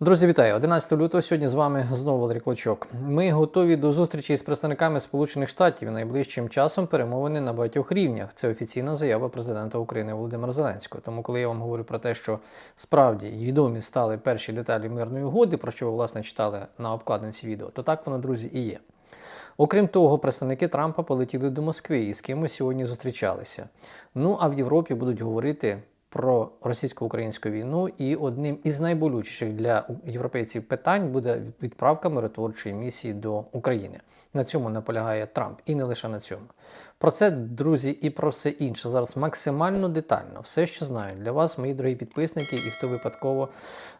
Друзі, вітаю! 11 лютого сьогодні з вами знову Валерій Клочок. Ми готові до зустрічі з представниками Сполучених Штатів найближчим часом перемовини на багатьох рівнях. Це офіційна заява президента України Володимира Зеленського. Тому, коли я вам говорю про те, що справді відомі стали перші деталі мирної угоди, про що ви власне читали на обкладинці відео, то так воно, друзі, і є. Окрім того, представники Трампа полетіли до Москви і з кимось сьогодні зустрічалися. Ну а в Європі будуть говорити про російсько-українську війну, і одним із найболючіших для європейців питань буде відправка миротворчої місії до України. На цьому наполягає Трамп, і не лише на цьому. Про це, друзі, і про все інше зараз максимально детально. Все, що знаю для вас, мої дорогі підписники, і хто випадково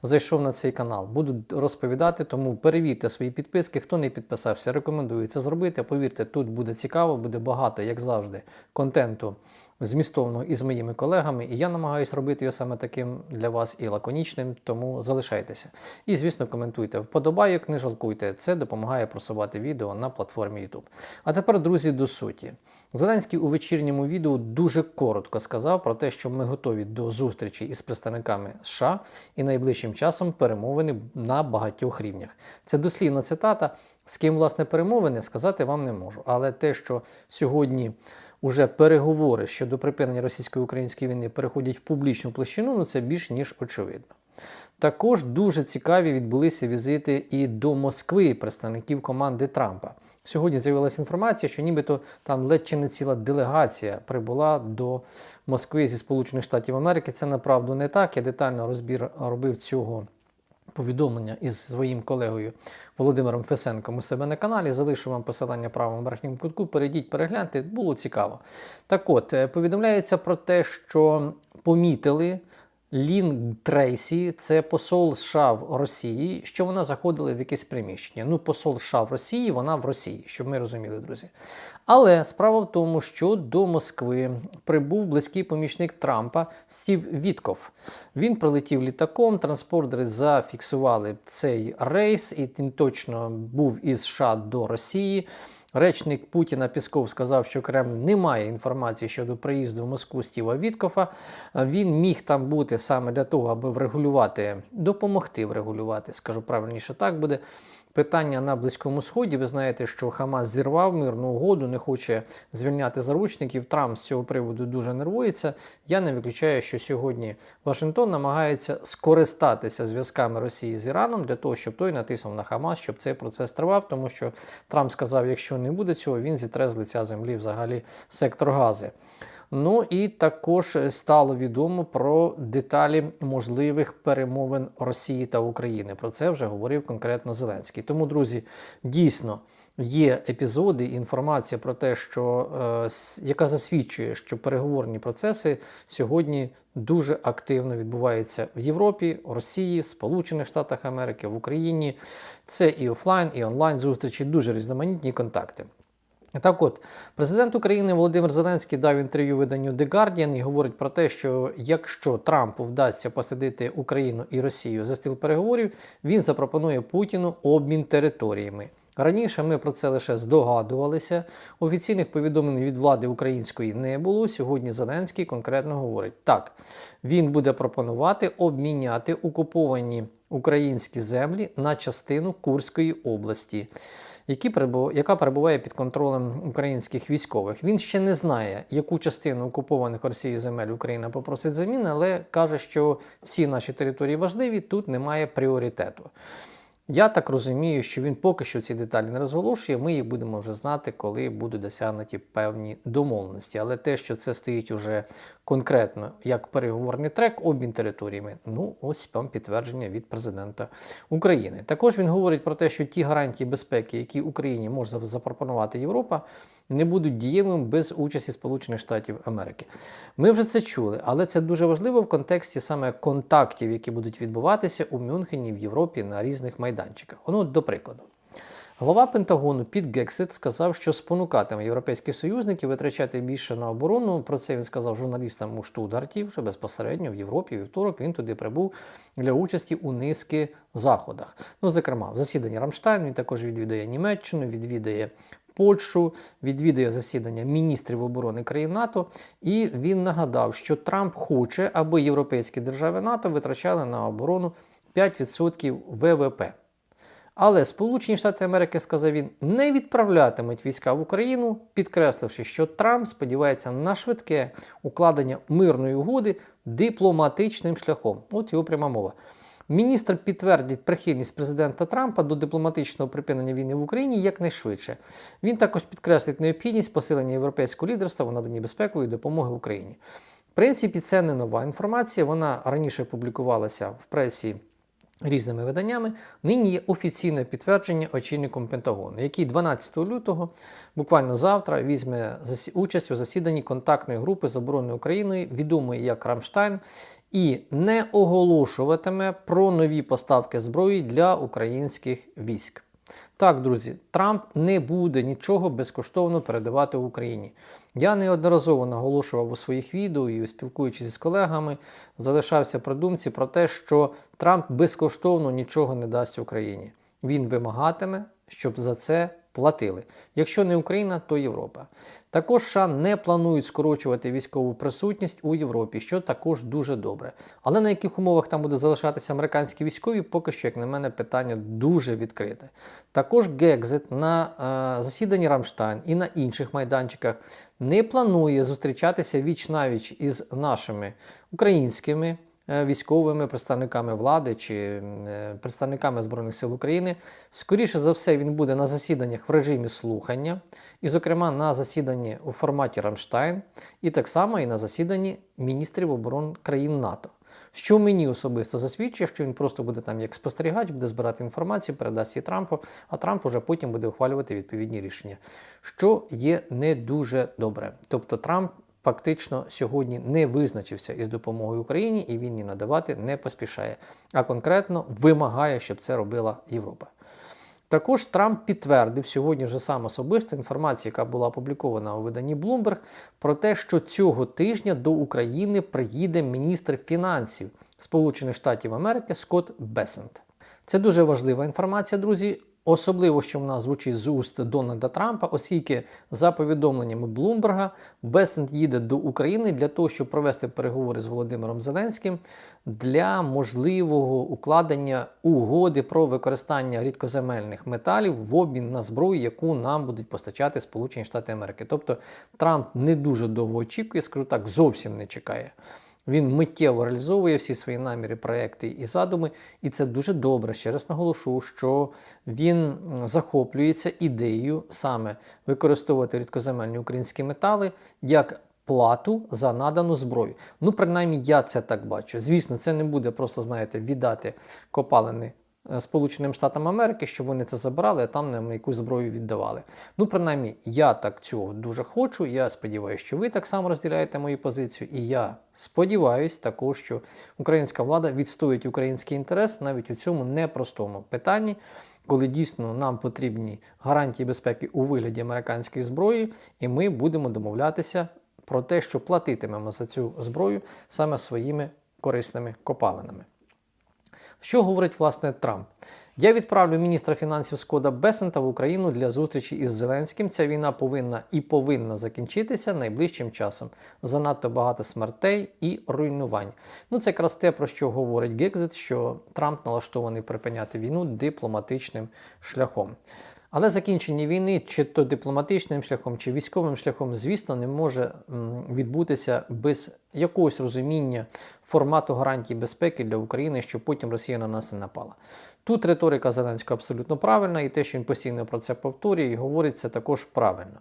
зайшов на цей канал. Буду розповідати, тому перевірте свої підписки. Хто не підписався, рекомендую це зробити. Повірте, тут буде цікаво, буде багато, як завжди, контенту змістовного із моїми колегами, і я намагаюся робити його саме таким для вас і лаконічним, тому залишайтеся. І, звісно, коментуйте. Вподобайок, не жалкуйте. Це допомагає просувати відео на платформі YouTube. А тепер, друзі, до суті. Зеленський у вечірньому відео дуже коротко сказав про те, що ми готові до зустрічі із представниками США і найближчим часом перемовини на багатьох рівнях. Це дослівна цитата. З ким власне перемовини сказати вам не можу. Але те, що сьогодні уже переговори щодо припинення російсько-української війни переходять в публічну площину, ну це більш ніж очевидно. Також дуже цікаві відбулися візити і до Москви представників команди Трампа. Сьогодні з'явилася інформація, що нібито там ледь чи не ціла делегація прибула до Москви зі Сполучених Штатів Америки. Це направду не так. Я детально розбір робив цього повідомлення із своїм колегою Володимиром Фесенком у себе на каналі. Залишу вам посилання правому верхньому кутку. Перейдіть, перегляньте, було цікаво. Так от, е, повідомляється про те, що помітили. Лін Трейсі, це посол США в Росії, що вона заходила в якесь приміщення. Ну, посол США в Росії, вона в Росії, щоб ми розуміли, друзі. Але справа в тому, що до Москви прибув близький помічник Трампа Стів Вітков. Він прилетів літаком, транспортери зафіксували цей рейс, і він точно був із США до Росії. Речник Путіна Пісков сказав, що Кремль не має інформації щодо приїзду в Москву Стіва Віткофа. Він міг там бути саме для того, аби врегулювати, допомогти врегулювати, скажу правильніше, так буде. Питання на Близькому Сході. Ви знаєте, що Хамас зірвав мирну угоду, не хоче звільняти заручників. Трамп з цього приводу дуже нервується. Я не виключаю, що сьогодні Вашингтон намагається скористатися зв'язками Росії з Іраном для того, щоб той натиснув на Хамас, щоб цей процес тривав, тому що Трамп сказав, якщо не буде цього, він зітре з лиця землі взагалі сектор гази. Ну і також стало відомо про деталі можливих перемовин Росії та України. Про це вже говорив конкретно Зеленський. Тому, друзі, дійсно є епізоди, інформація про те, що е, яка засвідчує, що переговорні процеси сьогодні дуже активно відбуваються в Європі, Росії, Сполучених Штатах Америки, в Україні. Це і офлайн, і онлайн зустрічі, дуже різноманітні контакти. Так от, президент України Володимир Зеленський дав інтерв'ю виданню The Guardian і говорить про те, що якщо Трампу вдасться посадити Україну і Росію за стіл переговорів, він запропонує Путіну обмін територіями. Раніше ми про це лише здогадувалися. Офіційних повідомлень від влади української не було. Сьогодні Зеленський конкретно говорить: так, він буде пропонувати обміняти окуповані українські землі на частину Курської області яка перебуває під контролем українських військових. Він ще не знає, яку частину окупованих Росією земель Україна попросить заміни, але каже, що всі наші території важливі, тут немає пріоритету. Я так розумію, що він поки що ці деталі не розголошує. Ми їх будемо вже знати, коли будуть досягнуті певні домовленості. Але те, що це стоїть уже конкретно як переговорний трек, обмін територіями, ну ось вам підтвердження від президента України. Також він говорить про те, що ті гарантії безпеки, які Україні може запропонувати Європа не будуть дієвими без участі Сполучених Штатів Америки. Ми вже це чули, але це дуже важливо в контексті саме контактів, які будуть відбуватися у Мюнхені в Європі на різних майданчиках. Ну, до прикладу. Голова Пентагону Піт Гексит сказав, що спонукатиме європейських союзників витрачати більше на оборону. Про це він сказав журналістам у Штутгарті, вже безпосередньо в Європі. Вівторок він туди прибув для участі у низки заходах. Ну, зокрема, в засіданні Рамштайн він також відвідає Німеччину, відвідає Польщу, відвідує засідання міністрів оборони країн НАТО, і він нагадав, що Трамп хоче, аби європейські держави НАТО витрачали на оборону 5% ВВП. Але Сполучені Штати Америки, сказав він, не відправлятимуть війська в Україну, підкресливши, що Трамп сподівається на швидке укладення мирної угоди дипломатичним шляхом. От його пряма мова. Міністр підтвердить прихильність президента Трампа до дипломатичного припинення війни в Україні якнайшвидше. Він також підкреслить необхідність посилення європейського лідерства у наданні безпекової допомоги Україні. В принципі, це не нова інформація. Вона раніше публікувалася в пресі різними виданнями. Нині є офіційне підтвердження очільником Пентагону, який 12 лютого, буквально завтра, візьме участь у засіданні контактної групи з обороною Україною, відомої як Рамштайн, і не оголошуватиме про нові поставки зброї для українських військ. Так, друзі, Трамп не буде нічого безкоштовно передавати Україні. Я неодноразово наголошував у своїх відео і спілкуючись з колегами, залишався при думці про те, що Трамп безкоштовно нічого не дасть Україні. Він вимагатиме, щоб за це платили. Якщо не Україна, то Європа. Також США не планують скорочувати військову присутність у Європі, що також дуже добре. Але на яких умовах там буде залишатися американські військові, поки що, як на мене, питання дуже відкрите. Також Гекзит на е, засіданні Рамштайн і на інших майданчиках не планує зустрічатися віч навіч із нашими українськими військовими представниками влади чи е, представниками Збройних сил України. Скоріше за все, він буде на засіданнях в режимі слухання, і, зокрема, на засіданні у форматі Рамштайн, і так само і на засіданні міністрів оборон країн НАТО. Що мені особисто засвідчує, що він просто буде там як спостерігач, буде збирати інформацію, передасть її Трампу, а Трамп уже потім буде ухвалювати відповідні рішення, що є не дуже добре. Тобто Трамп фактично сьогодні не визначився із допомогою Україні і він її надавати не поспішає, а конкретно вимагає, щоб це робила Європа. Також Трамп підтвердив сьогодні вже сам особисто інформацію, яка була опублікована у виданні Bloomberg, про те, що цього тижня до України приїде міністр фінансів Сполучених Штатів Америки Скотт Бесент. Це дуже важлива інформація, друзі. Особливо, що вона звучить з уст Дональда Трампа, оскільки за повідомленнями Блумберга Бесент їде до України для того, щоб провести переговори з Володимиром Зеленським для можливого укладення угоди про використання рідкоземельних металів в обмін на зброю, яку нам будуть постачати Сполучені Штати Америки. Тобто Трамп не дуже довго очікує, скажу так, зовсім не чекає. Він миттєво реалізовує всі свої наміри, проекти і задуми, і це дуже добре. Ще раз наголошу, що він захоплюється ідеєю саме використовувати рідкоземельні українські метали як плату за надану зброю. Ну, принаймні, я це так бачу. Звісно, це не буде просто, знаєте, віддати копалини Сполученим Штатам Америки, щоб вони це забрали, а там нам якусь зброю віддавали. Ну, принаймні, я так цього дуже хочу. Я сподіваюся, що ви так само розділяєте мою позицію. І я сподіваюся також, що українська влада відстоїть український інтерес навіть у цьому непростому питанні. Коли дійсно нам потрібні гарантії безпеки у вигляді американської зброї, і ми будемо домовлятися про те, що платитимемо за цю зброю саме своїми корисними копалинами. Що говорить власне Трамп? Я відправлю міністра фінансів Скода Бесента в Україну для зустрічі із Зеленським. Ця війна повинна і повинна закінчитися найближчим часом. Занадто багато смертей і руйнувань. Ну це якраз те, про що говорить Гекзит, що Трамп налаштований припиняти війну дипломатичним шляхом. Але закінчення війни, чи то дипломатичним шляхом, чи військовим шляхом, звісно, не може відбутися без якогось розуміння формату гарантій безпеки для України, щоб потім Росія на нас не напала. Тут риторика Зеленського абсолютно правильна, і те, що він постійно про це повторює і говорить, це також правильно.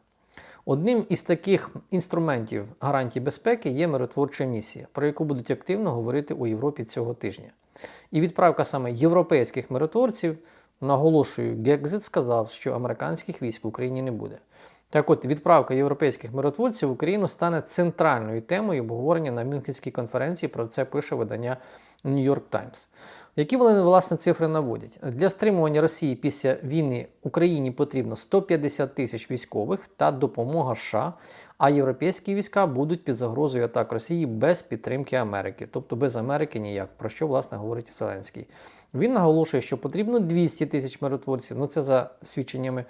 Одним із таких інструментів гарантій безпеки є миротворча місія, про яку будуть активно говорити у Європі цього тижня. І відправка саме європейських миротворців, наголошую, Гекзит сказав, що американських військ в Україні не буде. Так от, відправка європейських миротворців в Україну стане центральною темою обговорення на Мюнхенській конференції. Про це пише видання New York Times. Які вони власне цифри наводять? Для стримування Росії після війни Україні потрібно 150 тисяч військових та допомога США, а європейські війська будуть під загрозою атак Росії без підтримки Америки, тобто без Америки ніяк, про що власне говорить Зеленський. Він наголошує, що потрібно 200 тисяч миротворців. Ну це за свідченнями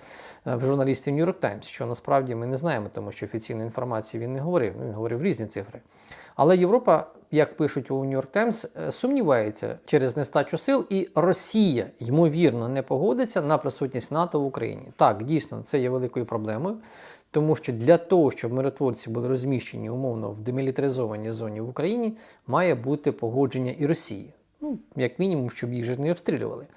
е, журналістів New York Times, що насправді ми не знаємо, тому що офіційної інформації він не говорив. Він говорив різні цифри. Але Європа, як пишуть у New York Times, е, сумнівається через нестачу сил, і Росія ймовірно не погодиться на присутність НАТО в Україні. Так, дійсно, це є великою проблемою. Тому що для того, щоб миротворці були розміщені умовно в демілітаризованій зоні в Україні, має бути погодження і Росії. Ну, як мінімум, щоб їх же не обстрілювали.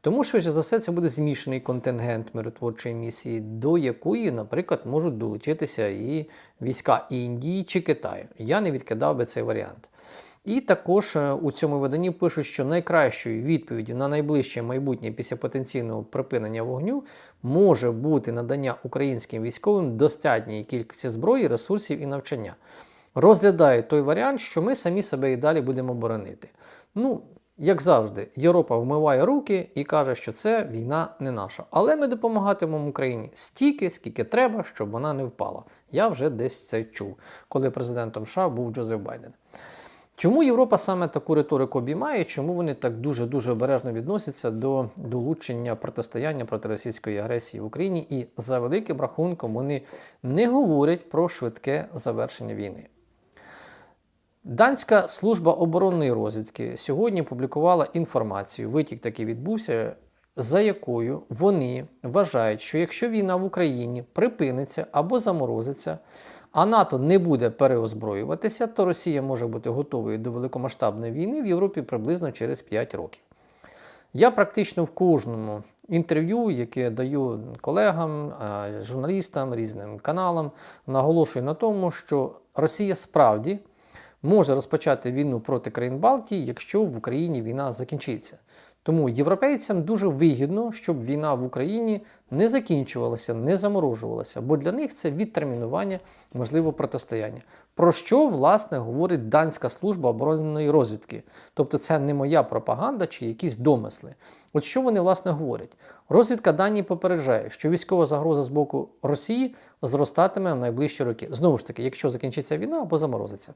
Тому, швидше за все, це буде змішаний контингент миротворчої місії, до якої, наприклад, можуть долучитися і війська Індії чи Китаю. Я не відкидав би цей варіант. І також е, у цьому виданні пишуть, що найкращою відповіддю на найближче майбутнє після потенційного припинення вогню може бути надання українським військовим достатньої кількості зброї, ресурсів і навчання. Розглядає той варіант, що ми самі себе і далі будемо боронити. Ну, як завжди, Європа вмиває руки і каже, що це війна не наша. Але ми допомагатимемо Україні стільки, скільки треба, щоб вона не впала. Я вже десь це чув, коли президентом США був Джозеф Байден. Чому Європа саме таку риторику обіймає? Чому вони так дуже-дуже обережно відносяться до долучення протистояння проти російської агресії в Україні? І за великим рахунком вони не говорять про швидке завершення війни. Данська служба оборонної розвідки сьогодні публікувала інформацію, витік такий відбувся, за якою вони вважають, що якщо війна в Україні припиниться або заморозиться, а НАТО не буде переозброюватися, то Росія може бути готовою до великомасштабної війни в Європі приблизно через 5 років. Я практично в кожному інтерв'ю, яке даю колегам, журналістам, різним каналам, наголошую на тому, що Росія справді може розпочати війну проти країн Балтії, якщо в Україні війна закінчиться. Тому європейцям дуже вигідно, щоб війна в Україні не закінчувалася, не заморожувалася, бо для них це відтермінування можливо протистояння. Про що, власне, говорить Данська служба оборонної розвідки? Тобто це не моя пропаганда чи якісь домисли. От що вони власне говорять? Розвідка Данії попереджає, що військова загроза з боку Росії зростатиме в найближчі роки. Знову ж таки, якщо закінчиться війна або заморозиться.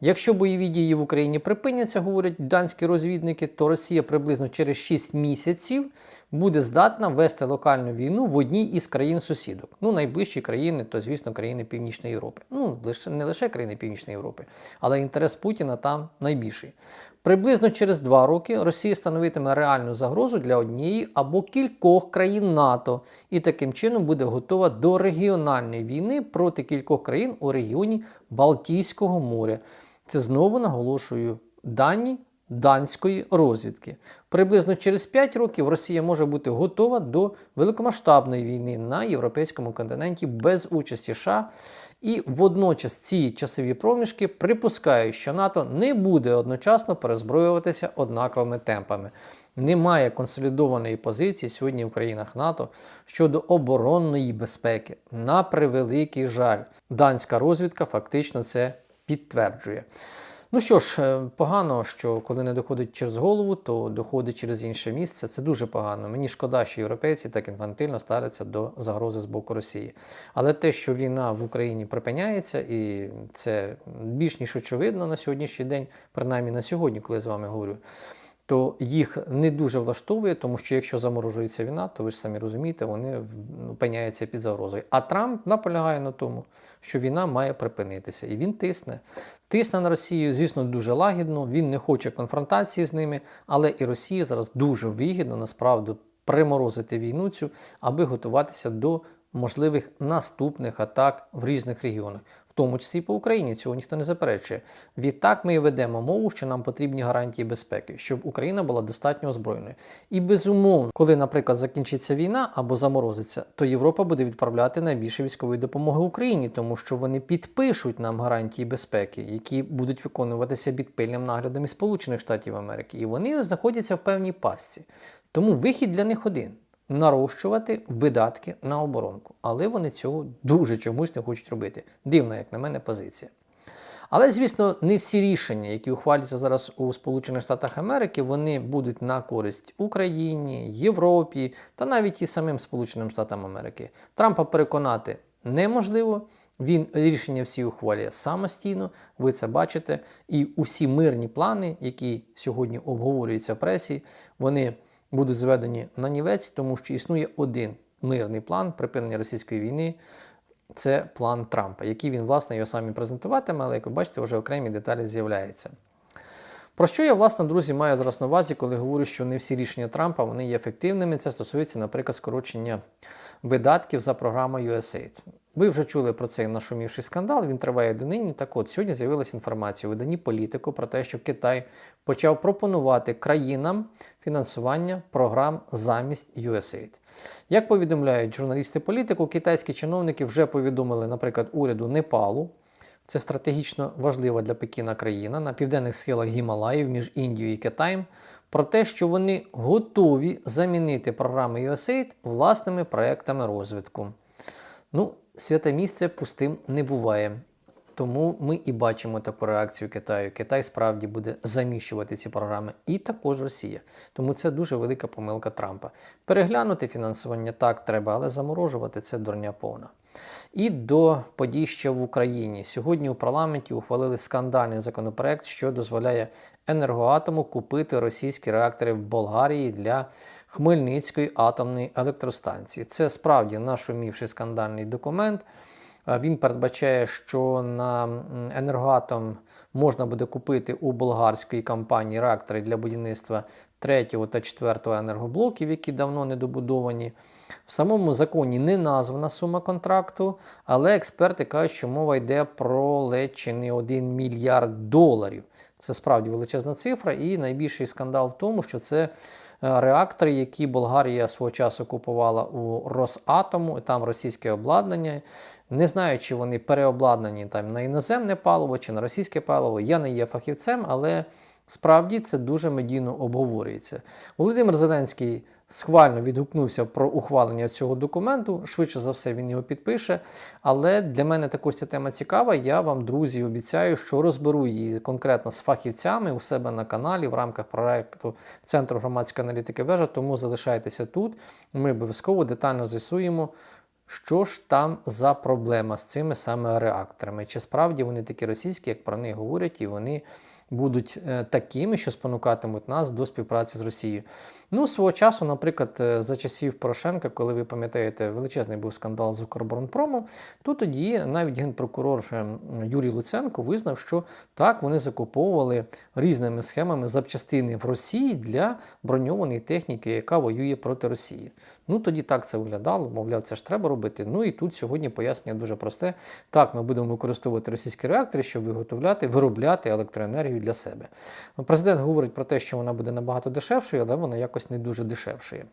Якщо бойові дії в Україні припиняться, говорять данські розвідники, то Росія приблизно через 6 місяців буде здатна вести локальну війну в одній із країн-сусідок. Ну, найближчі країни, то, звісно, країни Північної Європи. Ну, лише не лише країни Північної Європи, але інтерес Путіна там найбільший. Приблизно через два роки Росія становитиме реальну загрозу для однієї або кількох країн НАТО і таким чином буде готова до регіональної війни проти кількох країн у регіоні Балтійського моря. Це знову наголошую дані данської розвідки. Приблизно через 5 років Росія може бути готова до великомасштабної війни на європейському континенті без участі США. І водночас ці часові проміжки припускають, що НАТО не буде одночасно перезброюватися однаковими темпами. Немає консолідованої позиції сьогодні в країнах НАТО щодо оборонної безпеки. На превеликий жаль, данська розвідка фактично це підтверджує. Ну що ж, е, погано, що коли не доходить через голову, то доходить через інше місце. Це дуже погано. Мені шкода, що європейці так інфантильно ставляться до загрози з боку Росії. Але те, що війна в Україні припиняється, і це більш ніж очевидно на сьогоднішній день, принаймні на сьогодні, коли я з вами говорю то їх не дуже влаштовує, тому що якщо заморожується війна, то ви ж самі розумієте, вони опиняються під загрозою. А Трамп наполягає на тому, що війна має припинитися. І він тисне. Тисне на Росію, звісно, дуже лагідно. Він не хоче конфронтації з ними, але і Росії зараз дуже вигідно насправді приморозити війну цю, аби готуватися до можливих наступних атак в різних регіонах тому числі по Україні. Цього ніхто не заперечує. Відтак ми ведемо мову, що нам потрібні гарантії безпеки, щоб Україна була достатньо озброєною. І безумовно, коли, наприклад, закінчиться війна або заморозиться, то Європа буде відправляти найбільше військової допомоги Україні, тому що вони підпишуть нам гарантії безпеки, які будуть виконуватися під пильним наглядом із Сполучених Штатів Америки. І вони знаходяться в певній пастці. Тому вихід для них один нарощувати видатки на оборонку. Але вони цього дуже чомусь не хочуть робити. Дивна, як на мене, позиція. Але, звісно, не всі рішення, які ухвалюються зараз у Сполучених Штатах Америки, вони будуть на користь Україні, Європі та навіть і самим Сполученим Штатам Америки. Трампа переконати неможливо. Він рішення всі ухвалює самостійно, ви це бачите. І усі мирні плани, які сьогодні обговорюються в пресі, вони будуть зведені на нівець, тому що існує один мирний план припинення російської війни. Це план Трампа, який він, власне, його самі презентуватиме, але як ви бачите, вже окремі деталі з'являються. Про що я, власне, друзі, маю зараз на увазі, коли говорю, що не всі рішення Трампа вони є ефективними. Це стосується, наприклад, скорочення видатків за програмою USAID. Ви вже чули про цей нашумівший скандал, він триває донині. Так от, сьогодні з'явилася інформація у виданні політику про те, що Китай почав пропонувати країнам фінансування програм замість USAID. Як повідомляють журналісти політику, китайські чиновники вже повідомили, наприклад, уряду Непалу. Це стратегічно важлива для Пекіна країна на південних схилах Гімалаїв між Індією і Китаєм про те, що вони готові замінити програми USAID власними проектами розвитку. Ну, святе місце пустим не буває. Тому ми і бачимо таку реакцію Китаю. Китай справді буде заміщувати ці програми, і також Росія. Тому це дуже велика помилка Трампа. Переглянути фінансування так треба, але заморожувати це дурня повна. І до подій ще в Україні. Сьогодні у парламенті ухвалили скандальний законопроект, що дозволяє енергоатому купити російські реактори в Болгарії для Хмельницької атомної електростанції. Це справді нашумівший скандальний документ. Він передбачає, що на енергоатом можна буде купити у болгарської компанії реактори для будівництва третього та четвертого енергоблоків, які давно не добудовані. В самому законі не названа сума контракту, але експерти кажуть, що мова йде про ледь чи не 1 мільярд доларів. Це справді величезна цифра, і найбільший скандал в тому, що це е, реактори, які Болгарія свого часу купувала у Росатому, і там російське обладнання. Не знаю, чи вони переобладнані там на іноземне паливо чи на російське паливо. Я не є фахівцем, але справді це дуже медійно обговорюється. Володимир Зеленський схвально відгукнувся про ухвалення цього документу. Швидше за все, він його підпише. Але для мене також ця тема цікава. Я вам, друзі, обіцяю, що розберу її конкретно з фахівцями у себе на каналі в рамках проекту Центру громадської аналітики вежа. Тому залишайтеся тут. Ми обов'язково детально з'ясуємо. Що ж там за проблема з цими саме реакторами? Чи справді вони такі російські, як про них говорять, і вони будуть е, такими, що спонукатимуть нас до співпраці з Росією? Ну, свого часу, наприклад, е, за часів Порошенка, коли ви пам'ятаєте, величезний був скандал з Укроборонпромом, то тоді навіть генпрокурор е, Юрій Луценко визнав, що так вони закуповували різними схемами запчастини в Росії для броньованої техніки, яка воює проти Росії. Ну тоді так це виглядало, мовляв, це ж треба робити. Ну і тут сьогодні пояснення дуже просте. Так, ми будемо використовувати російські реактори, щоб виготовляти, виробляти електроенергію для себе. Президент говорить про те, що вона буде набагато дешевшою, але вона якось не дуже дешевшає.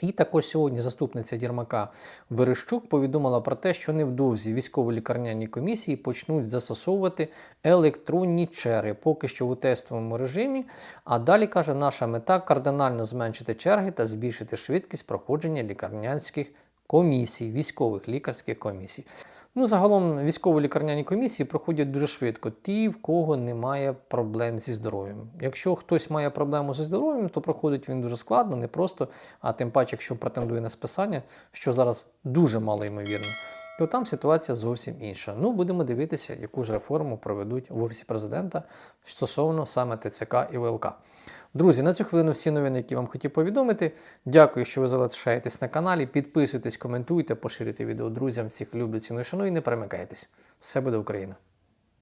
І також сьогодні заступниця Єрмака Верещук повідомила про те, що невдовзі військово-лікарняні комісії почнуть застосовувати електронні черги, поки що у тестовому режимі. А далі каже, наша мета кардинально зменшити черги та збільшити швидкість проходження лікарнянських комісій, військових лікарських комісій. Ну, загалом військово-лікарняні комісії проходять дуже швидко. Ті, в кого немає проблем зі здоров'ям. Якщо хтось має проблему зі здоров'ям, то проходить він дуже складно, не просто, а тим паче, якщо претендує на списання, що зараз дуже мало ймовірно, то там ситуація зовсім інша. Ну, будемо дивитися, яку ж реформу проведуть в офісі президента стосовно саме ТЦК і ВЛК. Друзі, на цю хвилину всі новини, які вам хотів повідомити. Дякую, що ви залишаєтесь на каналі. Підписуйтесь, коментуйте, поширюйте відео друзям. Всіх люблю, ціную, шаную і не перемикайтесь. Все буде Україна!